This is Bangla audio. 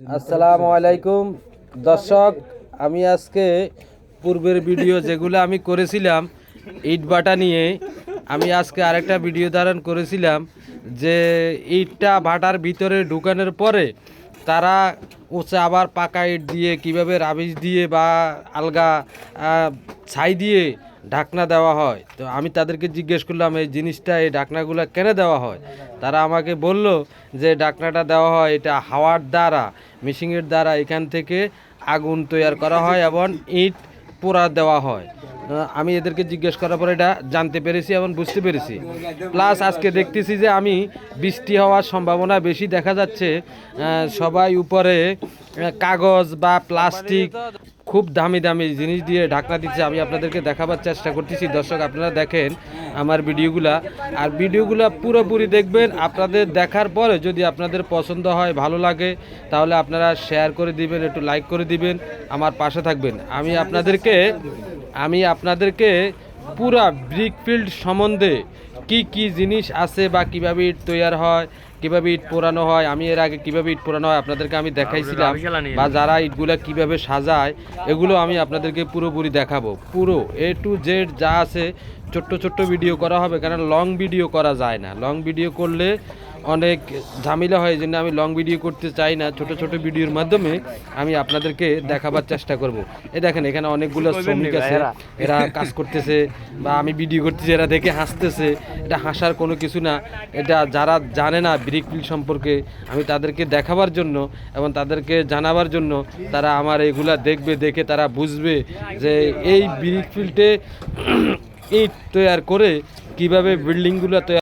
আসসালামু আলাইকুম। দর্শক, আমি আজকে পূর্বের ভিডিও যেগুলো আমি করেছিলাম, ইট বাটা নিয়ে, আমি আজকে আরেকটা ভিডিও ধারণ করেছিলাম যে ইটটা ভাটার ভিতরে ঢুকানোর পরে তারা হচ্ছে আবার পাকা ইট দিয়ে, কীভাবে রাবিশ দিয়ে বা আলগা ছাই দিয়ে ঢাকনা দেওয়া হয়। তো আমি তাদেরকে জিজ্ঞেস করলাম, এই জিনিসটা, এই ঢাকনাগুলো কেন দেওয়া হয়? তারা আমাকে বলল যে ঢাকনাটা দেওয়া হয় এটা হাওয়ার দ্বারা, মেশিনের দ্বারা এখান থেকে আগুন তৈরি করা হয় এবং ইট পোড়া দেওয়া হয়। আমি এদেরকে জিজ্ঞেস করার পর এটা জানতে পেরেছি এবং বুঝতে পেরেছি। প্লাস আজকে দেখতেছি যে, আমি বৃষ্টি হওয়ার সম্ভাবনা বেশি দেখা যাচ্ছে। সবাই উপরে কাগজ বা প্লাস্টিক খুব দামি দামি জিনিস দিয়ে ঢাকনা দিচ্ছে, আমি আপনাদেরকে দেখাবার চেষ্টা করতেছি। দর্শক, আপনারা দেখেন আমার ভিডিওগুলা। আর ভিডিওগুলা পুরোপুরি দেখবেন, আপনাদের দেখার পরে যদি আপনাদের পছন্দ হয়, ভালো লাগে, তাহলে আপনারা শেয়ার করে দিবেন, একটু লাইক করে দিবেন, আমার পাশে থাকবেন। আমি আপনাদেরকে আমি আপনাদেরকে পুরা ব্রিকফিল্ড সম্বন্ধে কি কি জিনিস আছে বা কীভাবে ইট তৈয়ার হয় কীভাবে ইট পোড়ানো হয় আমি এর আগে কীভাবে ইট পোড়ানো হয় আপনাদেরকে আমি দেখাইছিলাম বা যারা ইটগুলা কীভাবে সাজায় এগুলো আমি আপনাদেরকে পুরোপুরি দেখাবো। পুরো এ টু জেড যা আছে ছোট্ট ছোট্ট ভিডিও করা হবে কারণ লং ভিডিও করা যায় না। লং ভিডিও করলে অনেক ঝামেলা হয় জন্য আমি লং ভিডিও করতে চাই না ছোট ছোট ভিডিওর মাধ্যমে আমি আপনাদেরকে দেখাবার চেষ্টা করব। এই দেখেন এখানে অনেকগুলো শ্রমিক আছে এরা কাজ করতেছে বা আমি ভিডিও করতেছি এরা দেখে হাসতেছে। এটা হাসার কোনো কিছু না এটা যারা জানে না ব্রিক ফিল্ড সম্পর্কে আমি তাদেরকে দেখাবার জন্য এবং তাদেরকে জানাবার জন্য তারা আমার এগুলা দেখবে দেখে তারা বুঝবে যে এই ব্রিক ফিল্ডে ইট তৈরি করে কীভাবে বিল্ডিংগুলো তৈরি